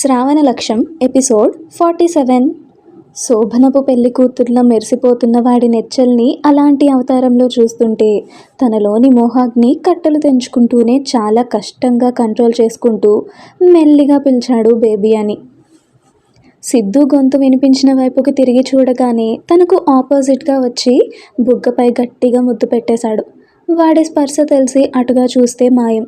శ్రావణ లక్ష్యం episode forty seven. శోభనపు పెళ్ళి కూతుర్ల మెరిసిపోతున్న వాడి నెచ్చల్ని అలాంటి అవతారంలో చూస్తుంటే తనలోని మోహాగ్ని కట్టలు తెంచుకుంటూనే చాలా కష్టంగా కంట్రోల్ చేసుకుంటూ మెల్లిగా పిలిచాడు బేబీ అని. సిద్ధు గొంతు వినిపించిన వైపుకి తిరిగి చూడగానే తనకు ఆపోజిట్గా వచ్చి బుగ్గపై గట్టిగా ముద్దు పెట్టేశాడు. వాడి స్పర్శ తెలిసి అటుగా చూస్తే మాయం.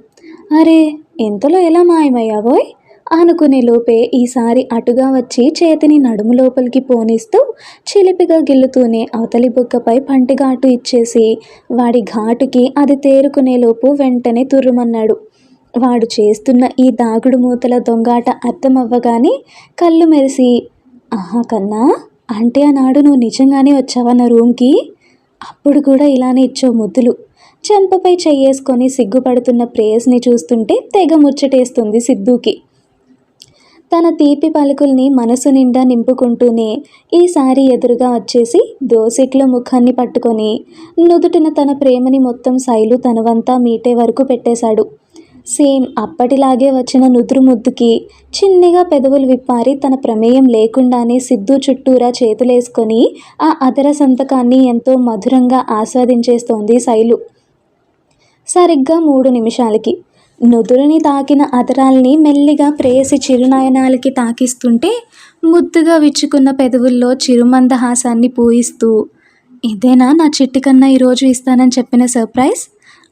అరే ఎంతలో ఎలా మాయమయ్యావోయ్? అనుకునే లోపే ఈసారి అటుగా వచ్చి చేతిని నడుము లోపలికి పోనిస్తూ చిలిపిగా గిల్లుతూనే అవతలి బుగ్గపై పంటిఘాటు ఇచ్చేసి వాడి ఘాటుకి అది తేరుకునే లోపు వెంటనే తుర్రుమన్నాడు. వాడు చేస్తున్న ఈ దాగుడు మూతల దొంగాట అర్థమవ్వగానే కళ్ళు మెరిసి ఆహా కన్నా అంటే ఆనాడు నువ్వు నిజంగానే వచ్చావా నా రూమ్కి? అప్పుడు కూడా ఇలానే ఇచ్చో ముద్దులు. చెంపపై చెయ్యేసుకొని సిగ్గుపడుతున్న ప్రేయస్ని చూస్తుంటే తెగ ముచ్చటేస్తుంది సిద్ధూకి. తన తీపి పలుకుల్ని మనసు నిండా నింపుకుంటూనే ఈసారి ఎదురుగా వచ్చేసి దోసిట్లో ముఖాన్ని పట్టుకొని నుదుటిన తన ప్రేమని మొత్తం శైలు తనవంతా మీటే వరకు పెట్టేశాడు. సేమ్ అప్పటిలాగే వచ్చిన నుదురు ముద్దుకి చిన్నగా పెదవులు విప్పారి తన ప్రమేయం లేకుండానే సిద్ధు చుట్టూరా చేతులేసుకొని ఆ అదర సంతకాన్ని ఎంతో మధురంగా ఆస్వాదించేస్తోంది శైలు. సరిగ్గా మూడు నిమిషాలకి నుదురుని తాకిన అదరాల్ని మెల్లిగా ప్రేయసి చిరునయనాలకి తాకిస్తుంటే ముద్దుగా విచ్చుకున్న పెదవుల్లో చిరుమందహాసాన్ని పూయిస్తూ ఇదేనా నా చిట్టి కన్నా ఈరోజు ఇస్తానని చెప్పిన సర్ప్రైజ్?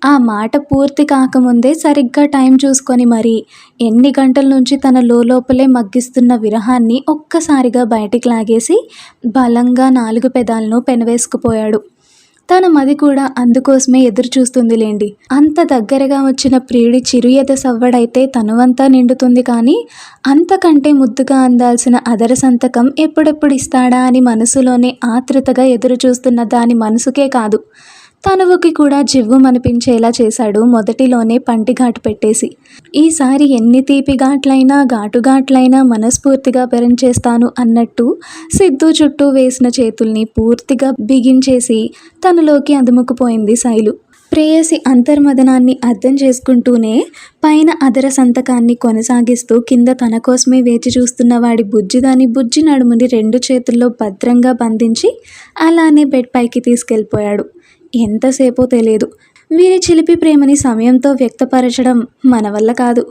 ఆ మాట పూర్తి కాకముందే సరిగ్గా టైం చూసుకొని మరి ఎన్ని గంటల నుంచి తన లోపలే మగ్గిస్తున్న విరహాన్ని ఒక్కసారిగా బయటికి లాగేసి బలంగా నాలుగు పెదాలను పెనవేసుకుపోయాడు. తన మది కూడా అందుకోసమే ఎదురు చూస్తుందిలేండి అంత దగ్గరగా వచ్చిన ప్రియుడి చిరుయత సవ్వడైతే తనువంతా నిండుతుంది కానీ అంతకంటే ముద్దుగా అందాల్సిన అదర సంతకం ఎప్పుడెప్పుడు ఇస్తాడా అని మనసులోనే ఆత్రుతగా ఎదురు చూస్తున్న దాని మనసుకే కాదు. తనువుకి కూడా జివ్వు అనిపించేలా చేశాడు మొదటిలోనే పంటిఘాటు పెట్టేసి. ఈసారి ఎన్ని తీపి ఘాట్లైనా ఘాటుఘాట్లైనా మనస్ఫూర్తిగా భరించేస్తాను అన్నట్టు సిద్ధు చుట్టూ వేసిన చేతుల్ని పూర్తిగా బిగించేసి తనలోకి అదుముకుపోయింది శైలు. ప్రేయసి అంతర్మదనాన్ని అర్థం చేసుకుంటూనే పైన అదర సంతకాన్ని కొనసాగిస్తూ కింద తన కోసమే వేచి చూస్తున్న వాడి బుజ్జిదాని బుజ్జి నడుముని రెండు చేతుల్లో భద్రంగా బంధించి అలానే బెడ్ పైకి తీసుకెళ్ళిపోయాడు. ఎంతసేపో తెలియదు వీరి చిలిపి ప్రేమని సమయంతో వ్యక్తపరచడం మన వల్ల కాదు.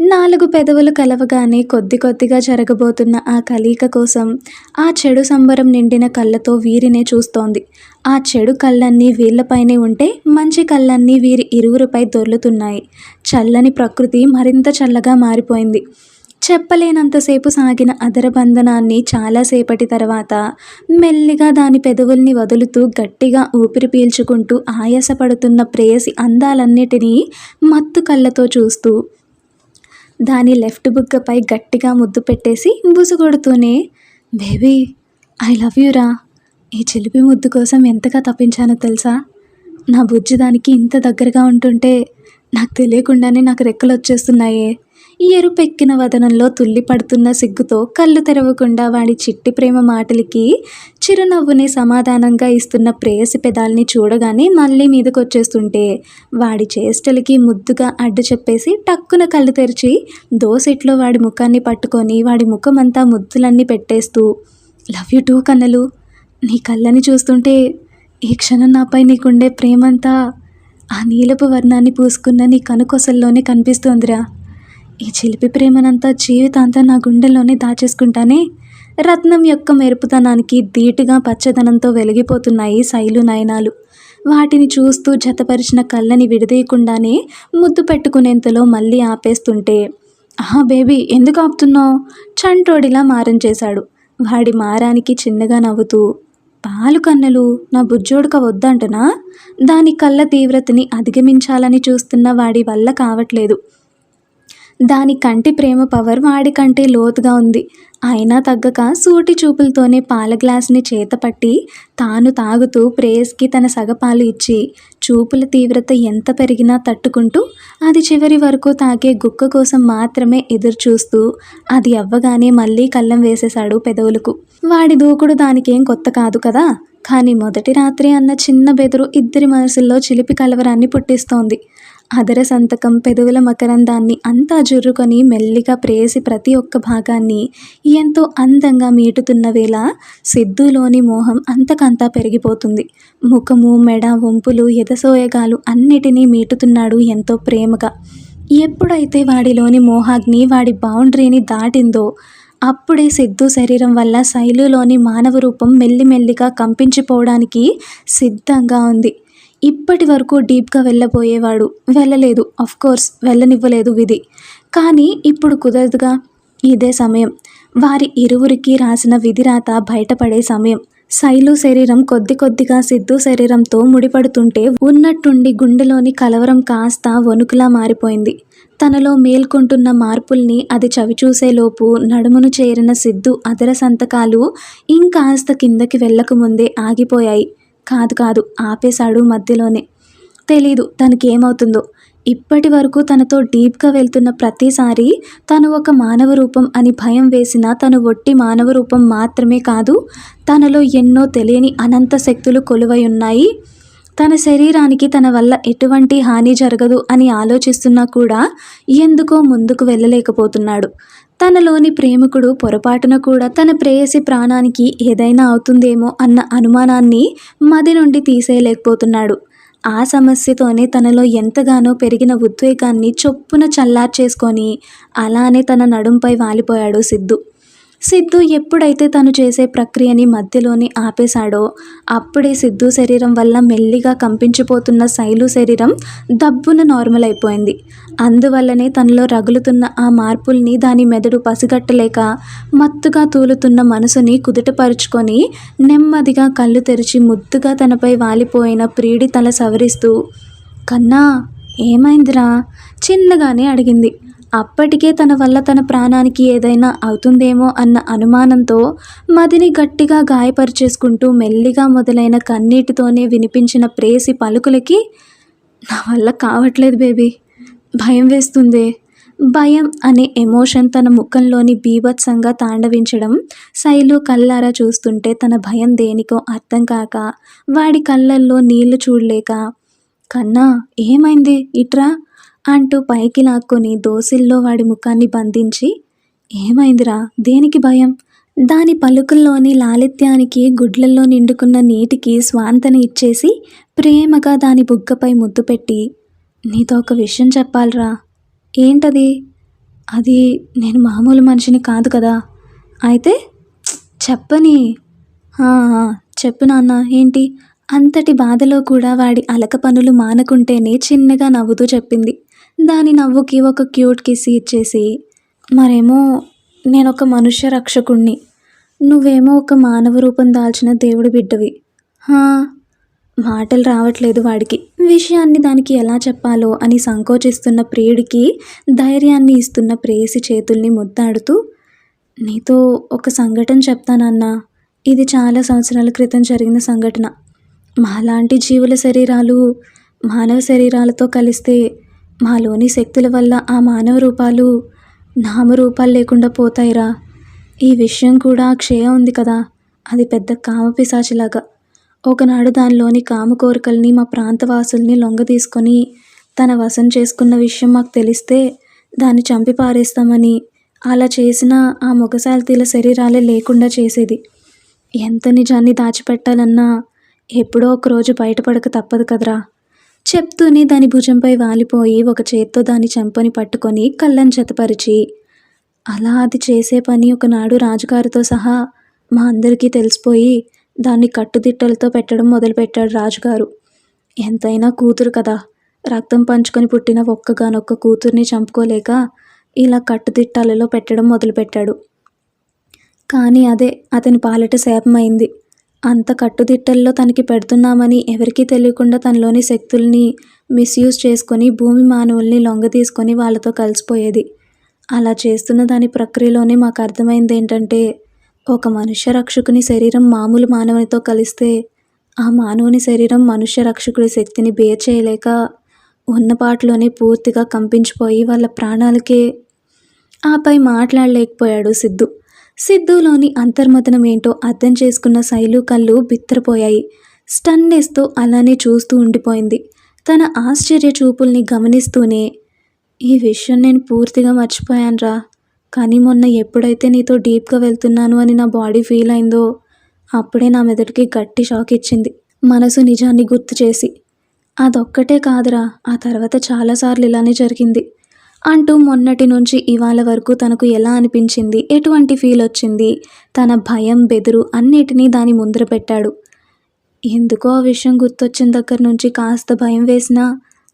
నాలుగు పెదవులు కలవగానే కొద్ది కొద్దిగా జరగబోతున్న ఆ కలయిక కోసం ఆ చెడు సంబరం నిండిన కళ్ళతో వీరినే చూస్తోంది. ఆ చెడు కళ్ళన్నీ వీళ్ళపైనే ఉంటే మంచి కళ్ళన్నీ వీరి ఇరువురిపై దొర్లుతున్నాయి. చల్లని ప్రకృతి మరింత చల్లగా మారిపోయింది. చెప్పలేనంతసేపు సాగిన అదరబంధనాన్ని చాలాసేపటి తర్వాత మెల్లిగా దాని పెదవుల్ని వదులుతూ గట్టిగా ఊపిరి పీల్చుకుంటూ ఆయాసపడుతున్న ప్రేయసి అందాలన్నిటినీ మత్తు కళ్ళతో చూస్తూ దాని లెఫ్ట్ బుగ్గపై గట్టిగా ముద్దు పెట్టేసి బుసుగొడుతూనే బేబీ ఐ లవ్ యూరా ఈ చిలిపి ముద్దు కోసం ఎంతగా తప్పించానో తెలుసా? నా బుజ్జి దానికి ఇంత దగ్గరగా ఉంటుంటే నాకు తెలియకుండానే నాకు రెక్కలు వచ్చేస్తున్నాయే ఎరుపెక్కిన వదనంలో తుల్లి పడుతున్న సిగ్గుతో కళ్ళు తెరవకుండా వాడి చిట్టి ప్రేమ మాటలకి చిరునవ్వుని సమాధానంగా ఇస్తున్న ప్రేయసి పెదాల్ని చూడగానే మళ్ళీ మీదకొచ్చేస్తుంటే వాడి చేష్టలకి ముద్దుగా అడ్డు చెప్పేసి టక్కున కళ్ళు తెరిచి దోసెట్లో వాడి ముఖాన్ని పట్టుకొని వాడి ముఖమంతా ముద్దులన్నీ పెట్టేస్తూ లవ్ యు టూ కన్నలు. నీ కళ్ళని చూస్తుంటే ఈ క్షణం నాపై నీకుండే ప్రేమంతా ఆ నీలపు వర్ణాన్ని పూసుకున్న నీ కనుకొసల్లోనే కనిపిస్తోందిరా. ఈ చిలిపి ప్రేమనంతా జీవితాంతా నా గుండెల్లోనే దాచేసుకుంటానే? రత్నం యొక్క మెరుపుతనానికి ధీటుగా పచ్చదనంతో వెలిగిపోతున్నాయి శైలు నయనాలు. వాటిని చూస్తూ జతపరిచిన కళ్ళని విడదీయకుండానే ముద్దు పెట్టుకునేంతలో మళ్ళీ ఆపేస్తుంటే ఆహా బేబీ ఎందుకు ఆపుతున్నావు? చంటోడిలా మారం చేశాడు. వాడి మారానికి చిన్నగా నవ్వుతూ పాలు కన్నెలు నా బుజ్జోడుక వద్దంటనా? దాని కళ్ళ తీవ్రతని అధిగమించాలని చూస్తున్న వాడి వల్ల కావట్లేదు. దాని కంటి ప్రేమ పవర్ వాడి కంటే లోతుగా ఉంది. అయినా తగ్గక సూటి చూపులతోనే పాల గ్లాస్ని చేతపట్టి తాను తాగుతూ ప్రేయస్కి తన సగపాలు ఇచ్చి చూపుల తీవ్రత ఎంత పెరిగినా తట్టుకుంటూ అది చివరి వరకు తాగే గుక్క కోసం మాత్రమే ఎదురు చూస్తూ అది అవ్వగానే మళ్ళీ కళ్ళం వేసేశాడు పెదవులకు. వాడి దూకుడు దానికేం కొత్త కాదు కదా? కానీ మొదటి రాత్రి అన్న చిన్న బెదురు ఇద్దరి మనసుల్లో చిలిపి కలవరాన్ని పుట్టిస్తోంది. అదర సంతకం పెదవుల మకరందాన్ని అంతా జుర్రుకొని మెల్లిగా ప్రేసి ప్రతి ఒక్క భాగాన్ని ఎంతో అందంగా మీటుతున్న వేళ సిద్ధులోని మోహం అంతకంతా పెరిగిపోతుంది. ముఖము మెడ వంపులు ఎదసోయగాలు అన్నిటినీ మీటుతున్నాడు ఎంతో ప్రేమగా. ఎప్పుడైతే వాడిలోని మోహాగ్ని వాడి బౌండరీని దాటిందో అప్పుడే సిద్ధు శరీరం వల్ల శైలులోని మానవ రూపం మెల్లిమెల్లిగా కంపించిపోవడానికి సిద్ధంగా ఉంది. ఇప్పటి వరకు డీప్గా వెళ్ళబోయేవాడు వెళ్ళలేదు. కోర్స్ వెళ్ళనివ్వలేదు విధి. కానీ ఇప్పుడు కుదరదుగా? ఇదే సమయం. వారి ఇరువురికి రాసిన విధిరాత బయటపడే సమయం. శైలు శరీరం కొద్ది కొద్దిగా సిద్ధు శరీరంతో ముడిపడుతుంటే ఉన్నట్టుండి గుండెలోని కలవరం కాస్త వణుకులా మారిపోయింది. తనలో మేల్కొంటున్న మార్పుల్ని అది చవిచూసేలోపు నడుమును చేరిన సిద్ధు అదర సంతకాలు ఇంకాస్త కిందకి వెళ్ళకముందే ఆగిపోయాయి. కాదు కాదు ఆపేశాడు మధ్యలోనే. తెలీదు తనకి ఏమవుతుందో ఇప్పటి వరకు తనతో డీప్గా వెళ్తున్న ప్రతిసారి తను ఒక మానవ రూపం అని భయం వేసిన తను ఒట్టి మానవ రూపం మాత్రమే కాదు తనలో ఎన్నో తెలియని అనంత శక్తులు కొలువై ఉన్నాయి. తన శరీరానికి తన వల్ల ఎటువంటి హాని జరగదు అని ఆలోచిస్తున్నా కూడా ఎందుకో ముందుకు వెళ్ళలేకపోతున్నాడు. తనలోని ప్రేమికుడు పొరపాటున కూడా తన ప్రేయసి ప్రాణానికి ఏదైనా అవుతుందేమో అన్న అనుమానాన్ని మది నుండి తీసేయలేకపోతున్నాడు. ఆ సమస్యతోనే తనలో ఎంతగానో పెరిగిన ఉద్వేగాన్ని చొప్పున చల్లార్చేసుకొని అలానే తన నడుంపై వాలిపోయాడు సిద్ధు. సిద్ధు ఎప్పుడైతే తను చేసే ప్రక్రియని మధ్యలోనే ఆపేశాడో అప్పుడే సిద్ధు శరీరం వల్ల మెల్లిగా కంపించిపోతున్న శైలు శరీరం దబ్బున నార్మల్ అయిపోయింది. అందువల్లనే తనలో రగులుతున్న ఆ మార్పుల్ని దాని మెదడు పసిగట్టలేక మత్తుగా తూలుతున్న మనసుని కుదుటపరుచుకొని నెమ్మదిగా కళ్ళు తెరిచి ముద్దుగా తనపై వాలిపోయిన ప్రీడి తల సవరిస్తూ కన్నా ఏమైందిరా? చిన్నగానే అడిగింది. అప్పటికే తన వల్ల తన ప్రాణానికి ఏదైనా అవుతుందేమో అన్న అనుమానంతో మదిని గట్టిగా గాయపరిచేసుకుంటూ మెల్లిగా మొదలైన కన్నీటితోనే వినిపించిన ప్రేసి పలుకులకి నా వల్ల కావట్లేదు బేబీ. భయం వేస్తుంది. భయం అనే ఎమోషన్ తన ముఖంలోని బీభత్సంగా తాండవించడం శైలు కళ్ళారా చూస్తుంటే తన భయం దేనికో అర్థం కాక వాడి కళ్ళల్లో నీళ్ళు చూడలేక కన్నా ఏమైంది? ఇట్రా? అంటూ పైకి లాక్కొని దోసిల్లో వాడి ముఖాన్ని బంధించి ఏమైందిరా? దేనికి భయం? దాని పలుకుల్లోని లాలిత్యానికి గుడ్లల్లో నిండుకున్న నీటికి స్వాంతన ఇచ్చేసి ప్రేమగా దాని బుగ్గపై ముద్దు పెట్టి నీతో ఒక విషయం చెప్పాలరా. ఏంటది? అది నేను మామూలు మనిషిని కాదు కదా. అయితే చెప్పని. చెప్పు నాన్న. ఏంటి? అంతటి బాధలో కూడా వాడి అలక పనులు మానకుంటేనే చిన్నగా నవ్వుతూ చెప్పింది. దాని నవ్వుకి ఒక క్యూట్ కిస్ ఇచ్చేసి మరేమో నేను ఒక మనుష్య రక్షకుణ్ణి. నువ్వేమో ఒక మానవ రూపం దాల్చిన దేవుడి బిడ్డవి. "హా, మాటలు రావట్లేదు వాడికి. విషయాన్ని దానికి ఎలా చెప్పాలో అని సంకోచిస్తున్న ప్రియుడికి ధైర్యాన్ని ఇస్తున్న ప్రేయసి చేతుల్ని ముద్దాడుతూ నీతో ఒక సంఘటన చెప్తానన్నా. ఇది చాలా సంవత్సరాల క్రితం జరిగిన సంఘటన. మాలాంటి జీవుల శరీరాలు మానవ శరీరాలతో కలిస్తే మాలోని శక్తుల వల్ల ఆ మానవ రూపాలు నామరూపాలు లేకుండా పోతాయిరా. ఈ విషయం కూడా క్షయ ఉంది కదా. అది పెద్ద కామ పిశాచిలాగా ఒకనాడు దానిలోని కామ కోరికల్ని మా ప్రాంతవాసుల్ని లొంగ తీసుకొని తన వశం చేసుకున్న విషయం మాకు తెలిస్తే దాన్ని చంపి పారేస్తామని అలా చేసిన ఆ మొగసాల్తీల శరీరాలే లేకుండా చేసేది. ఎంత నిజాన్ని దాచిపెట్టాలన్నా ఎప్పుడో ఒకరోజు బయటపడక తప్పదు కదరా. చెప్తూనే దాని భుజంపై వాలిపోయి ఒక చేత్తో దాని చెంపని పట్టుకొని కళ్ళని జతపరిచి అలా అది చేసే పని ఒకనాడు రాజుగారితో సహా మా అందరికీ తెలిసిపోయి దాన్ని కట్టుదిట్టలతో పెట్టడం మొదలుపెట్టాడు రాజుగారు. ఎంతైనా కూతురు కదా. రక్తం పంచుకొని పుట్టిన ఒక్కగానొక్క కూతుర్ని చంపుకోలేక ఇలా కట్టుదిట్టాలలో పెట్టడం మొదలుపెట్టాడు. కానీ అదే అతని పాలట శాపమైంది. అంత కట్టుదిట్టల్లో తనకి పెడుతున్నామని ఎవరికీ తెలియకుండా తనలోని శక్తుల్ని మిస్యూజ్ చేసుకొని భూమి మానవుల్ని లొంగ తీసుకొని వాళ్ళతో కలిసిపోయేది. అలా చేస్తున్న దాని ప్రక్రియలోనే మాకు అర్థమైంది ఏంటంటే ఒక మనుష్య రక్షకుని శరీరం మామూలు మానవునితో కలిస్తే ఆ మానవుని శరీరం మనుష్య రక్షకుడి శక్తిని బేర్ చేయలేక ఉన్నపాటిలోనే పూర్తిగా కంపించిపోయి వాళ్ళ ప్రాణాలకే ఆపై మాట్లాడలేకపోయాడు సిద్ధు. సిద్ధులోని అంతర్మతనం ఏంటో అర్థం చేసుకున్న శైలు కళ్ళు బిత్తరపోయాయి. స్టన్నెస్తో అలానే చూస్తూ ఉండిపోయింది. తన ఆశ్చర్య చూపుల్ని గమనిస్తూనే ఈ విషయం నేను పూర్తిగా మర్చిపోయానురా. కానీ మొన్న ఎప్పుడైతే నీతో డీప్గా వెళ్తున్నాను అని నా బాడీ ఫీల్ అయిందో అప్పుడే నా మెదడుకి గట్టి షాక్ ఇచ్చింది. మనసు నిజాన్ని గుర్తు చేసి. అదొక్కటే కాదురా. ఆ తర్వాత చాలాసార్లు ఇలానే జరిగింది. అంటూ మొన్నటి నుంచి ఇవాళ వరకు తనకు ఎలా అనిపించింది? ఎటువంటి ఫీల్ వచ్చింది? తన భయం బెదురు అన్నిటినీ దాని ముందర పెట్టాడు. ఎందుకో ఆ విషయం గుర్తొచ్చిన దగ్గర నుంచి కాస్త భయం వేసినా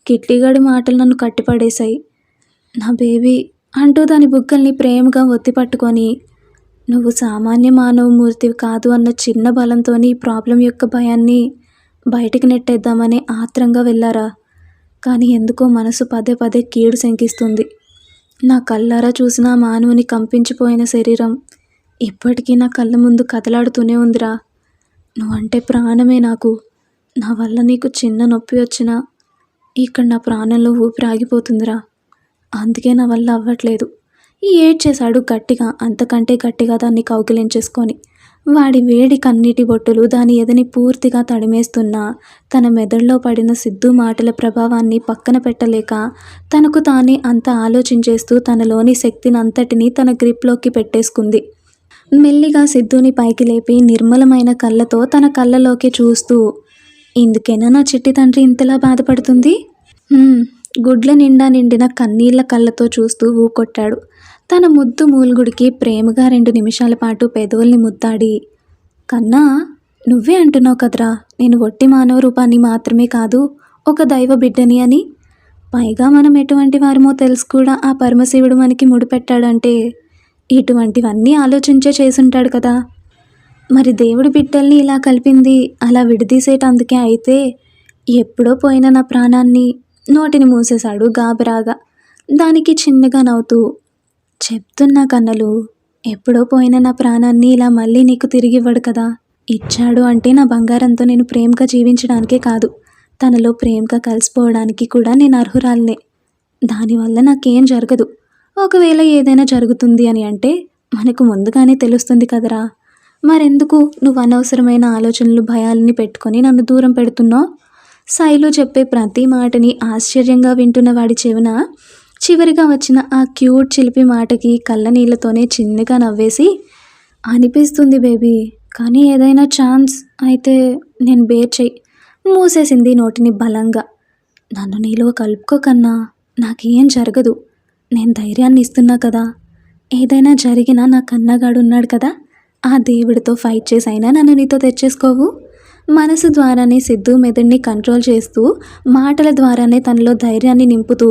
కిట్లీగాడి మాటలు నన్ను కట్టిపడేశాయి. నా బేబీ అంటూ దాని బుగ్గల్ని ప్రేమగా ఒత్తి పట్టుకొని నువ్వు సామాన్య మానవమూర్తివి కాదు అన్న చిన్న బలంతో ఈ ప్రాబ్లం యొక్క భయాన్ని బయటికి నెట్టేద్దామని ఆత్రంగా వెళ్ళారా? కానీ ఎందుకో మనసు పదే పదే కీడు శంకిస్తుంది. నా కళ్ళారా చూసిన మానవుని కంపించిపోయిన శరీరం. ఇప్పటికీ నా కళ్ళ ముందు కదలాడుతూనే ఉందిరా. నువ్వంటే ప్రాణమే నాకు. నా వల్ల నీకు చిన్న నొప్పి వచ్చినా ఇక్కడ నా ప్రాణంలో ఊపిరి ఆగిపోతుందిరా. అందుకే నా వల్ల అవ్వట్లేదు. ఏడ్ చేశాడు గట్టిగా అంతకంటే గట్టిగా దాన్ని కౌగిలించేసుకొని. వాడి వేడి కన్నీటి బొట్టులు దాని ఎదని పూర్తిగా తడిమేస్తున్నా. తన మెదడులో పడిన సిద్ధు మాటల ప్రభావాన్ని పక్కన పెట్టలేక తనకు తానే అంత ఆలోచించేస్తూ తనలోని శక్తిని అంతటినీ తన గ్రిప్లోకి పెట్టేసుకుంది. మెల్లిగా సిద్ధుని పైకి లేపి నిర్మలమైన కళ్ళతో తన కళ్ళలోకి చూస్తూ ఇందుకేనా నా చిట్టి తండ్రి ఇంతలా బాధపడుతుంది? గుడ్ల నిండా నిండిన కన్నీళ్ళ కళ్ళతో చూస్తూ ఊకొట్టాడు. తన ముద్దు మూలుగుడికి ప్రేమగా రెండు నిమిషాల పాటు పెదవుల్ని ముద్దాడి కన్నా నువ్వే అంటున్నావు కదరా నేను ఒట్టి మానవ రూపాన్ని మాత్రమే కాదు ఒక దైవ బిడ్డని అని. పైగా మనం ఎటువంటి వారమో తెలుసు కూడా ఆ పరమశివుడు మనకి ముడిపెట్టాడంటే ఇటువంటివన్నీ ఆలోచించే చేసుంటాడు కదా. మరి దేవుడి బిడ్డల్ని ఇలా కలిపింది అలా విడదీసేటందుకే అయితే ఎప్పుడో పోయిన నా ప్రాణాన్ని నోటిని మూసేశాడు గాబరాగా. దానికి చిన్నగా నవ్వుతూ చెప్తున్నా కన్నలు ఎప్పుడో పోయిన నా ప్రాణాన్ని ఇలా మళ్ళీ నీకు తిరిగి ఇవ్వడు కదా. ఇచ్చాడు అంటే నా బంగారంతో నేను ప్రేమగా జీవించడానికే కాదు. తనలో ప్రేమగా కలిసిపోవడానికి కూడా నేను అర్హురాలనే. దానివల్ల నాకేం జరగదు. ఒకవేళ ఏదైనా జరుగుతుంది అని అంటే మనకు ముందుగానే తెలుస్తుంది కదరా. మరెందుకు? నువ్వు అనవసరమైన ఆలోచనలు భయాలని పెట్టుకొని నన్ను దూరం పెడుతున్నావు? శైలు చెప్పే ప్రతి మాటని ఆశ్చర్యంగా వింటున్న వాడి చెవిన చివరిగా వచ్చిన ఆ క్యూట్ చిలిపి మాటకి కళ్ళ నీళ్ళతోనే చిన్నగా నవ్వేసి అనిపిస్తుంది బేబీ కానీ ఏదైనా ఛాన్స్ అయితే నేను బేర్ చెయ్యి మూసేసింది నోటిని బలంగా. నన్ను నీలో కలుపుకోకన్నా నాకేం జరగదు. నేను ధైర్యాన్ని ఇస్తున్నా కదా. ఏదైనా జరిగినా నా కన్నగాడు ఉన్నాడు కదా. ఆ దేవుడితో ఫైట్ చేసైనా నన్ను నీతో తెచ్చేసుకోవు. మనసు ద్వారానే సిద్ధు మెదడిని కంట్రోల్ చేస్తూ మాటల ద్వారానే తనలో ధైర్యాన్ని నింపుతూ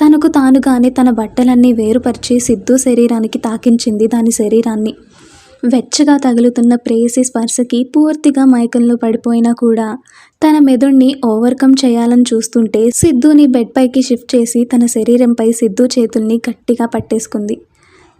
తనకు తానుగానే తన బట్టలన్నీ వేరుపరిచి సిద్ధు శరీరానికి తాకించింది దాని శరీరాన్ని. వెచ్చగా తగులుతున్న ప్రేయసి స్పర్శకి పూర్తిగా మైకంలో పడిపోయినా కూడా తన మెదుడిని ఓవర్కమ్ చేయాలని చూస్తుంటే సిద్ధుని బెడ్ పైకి షిఫ్ట్ చేసి తన శరీరంపై సిద్ధు చేతుల్ని గట్టిగా పట్టేసుకుంది.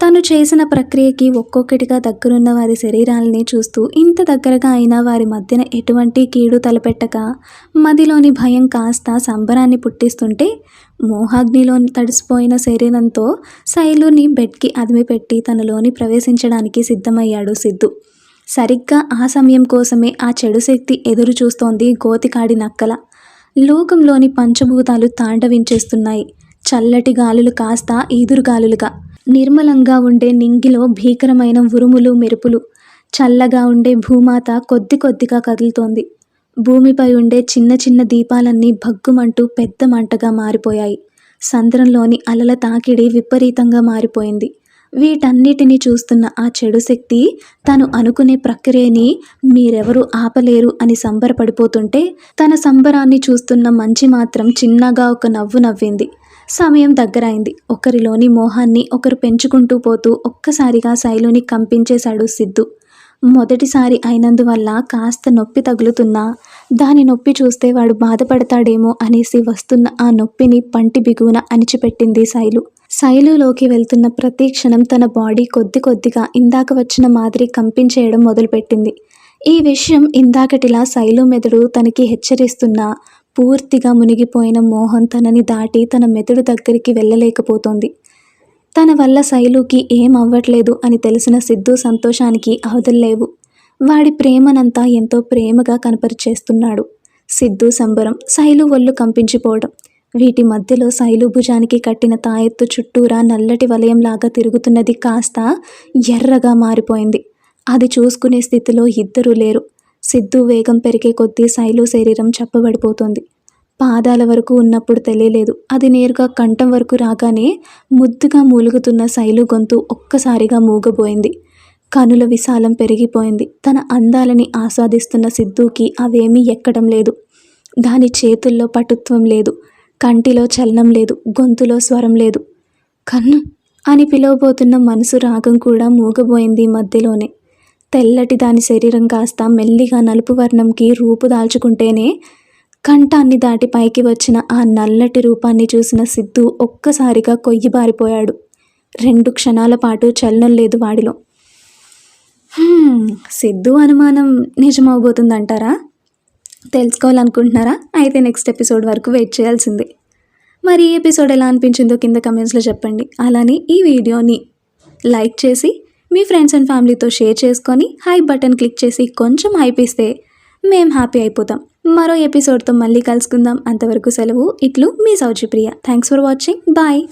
తను చేసిన ప్రక్రియకి ఒక్కొక్కటిగా దగ్గరున్న వారి శరీరాలని చూస్తూ ఇంత దగ్గరగా అయినా వారి మధ్యన ఎటువంటి కీడు తలపెట్టక మదిలోని భయం కాస్త సంబరాన్ని పుట్టిస్తుంటే మోహాగ్నిలో తడిసిపోయిన శరీరంతో శైలుని బెడ్కి అదిమిపెట్టి తనలోని ప్రవేశించడానికి సిద్ధమయ్యాడు సిద్ధు. సరిగ్గా ఆ సమయం కోసమే ఆ చెడు శక్తి ఎదురు చూస్తోంది గోతికాడి నక్కల. లోకంలోని పంచభూతాలు తాండవించేస్తున్నాయి. చల్లటి గాలులు కాస్త ఈదురుగాలులుగా. నిర్మలంగా ఉండే నింగిలో భీకరమైన ఉరుములు మెరుపులు. చల్లగా ఉండే భూమాత కొద్ది కొద్దిగా కదులుతోంది. భూమిపై ఉండే చిన్న చిన్న దీపాలన్నీ భగ్గుమంటూ పెద్ద మంటగా మారిపోయాయి. సంద్రంలోని అలల తాకిడి విపరీతంగా మారిపోయింది. వీటన్నిటిని చూస్తున్న ఆ చెడు శక్తి తను అనుకునే ప్రక్రియని మీరెవరూ ఆపలేరు అని సంబరపడిపోతుంటే తన సంబరాన్ని చూస్తున్న మంచి మాత్రం చిన్నగా ఒక నవ్వు నవ్వింది. సమయం దగ్గరైంది. ఒకరిలోని మోహాన్ని ఒకరు పెంచుకుంటూ పోతూ ఒక్కసారిగా శైలుని కంపించేశాడు సిద్ధు. మొదటిసారి అయినందువల్ల కాస్త నొప్పి తగులుతున్నా దాని నొప్పి చూస్తే వాడు బాధపడతాడేమో అనేసి వస్తున్న ఆ నొప్పిని పంటి బిగువున అణిచిపెట్టింది శైలు. శైలులోకి వెళ్తున్న ప్రతి క్షణం తన బాడీ కొద్ది కొద్దిగా ఇందాక వచ్చిన మాదిరి కంపించేయడం మొదలుపెట్టింది. ఈ విషయం ఇందాకటిలా శైలు మెదడు తనకి హెచ్చరిస్తున్నా పూర్తిగా మునిగిపోయిన మోహన్ తనని దాటి తన మెదడు దగ్గరికి వెళ్ళలేకపోతోంది. తన వల్ల శైలుకి ఏం అవ్వట్లేదు అని తెలిసిన సిద్ధు సంతోషానికి అవధుల్లేవు వాడి ప్రేమనంతా ఎంతో ప్రేమగా కనపరిచేస్తున్నాడు. సిద్ధు సంబరం శైలు ఒళ్ళు కంపించిపోవడం వీటి మధ్యలో శైలు భుజానికి కట్టిన తాయెత్తు చుట్టూరా నల్లటి వలయంలాగా తిరుగుతున్నది కాస్త ఎర్రగా మారిపోయింది. అది చూసుకునే స్థితిలో ఇద్దరూ లేరు. సిద్ధు వేగం పెరిగే కొద్దీ శైలు శరీరం చప్పబడిపోతుంది. పాదాల వరకు ఉన్నప్పుడు తెలియలేదు. అది నేరుగా కంఠం వరకు రాగానే ముద్దుగా మూలుగుతున్న శైలు గొంతు ఒక్కసారిగా మూగబోయింది. కనుల విశాలం పెరిగిపోయింది. తన అందాలని ఆస్వాదిస్తున్న సిద్ధుకి అవేమీ ఎక్కడం లేదు. దాని చేతుల్లో పటుత్వం లేదు. కంటిలో చలనం లేదు. గొంతులో స్వరం లేదు. కన్ను! అని పిలవబోతున్న మనసు రాగం కూడా మూగబోయింది మధ్యలోనే. తెల్లటి దాని శరీరం కాస్త మెల్లిగా నలుపు వర్ణంకి రూపు దాల్చుకుంటేనే కంఠాన్ని దాటి పైకి వచ్చిన ఆ నల్లటి రూపాన్ని చూసిన సిద్ధు ఒక్కసారిగా కొయ్యిబారిపోయాడు రెండు క్షణాల పాటు చలనం లేదు వాడిలో. సిద్ధు అనుమానం నిజమవబోతుందంటారా? తెలుసుకోవాలనుకుంటున్నారా? అయితే నెక్స్ట్ ఎపిసోడ్ వరకు వెయిట్ చేయాల్సిందే. మరి ఈ ఎపిసోడ్ ఎలా అనిపించిందో కింద కమెంట్స్లో చెప్పండి. అలానే ఈ వీడియోని లైక్ చేసి మీ ఫ్రెండ్స్ అండ్ ఫ్యామిలీతో షేర్ చేసుకొని హై బటన్ క్లిక్ చేసి కొంచెం హైప్ ఇస్తే హ్యాపీ అయిపోతాం. మరో ఎపిసోడ్తో మళ్ళీ కలుసుకుందాం. అంతవరకు సెలవు ఇట్లు మీ సౌజీ థ్యాంక్స్ ఫర్ వాచింగ్. బాయ్.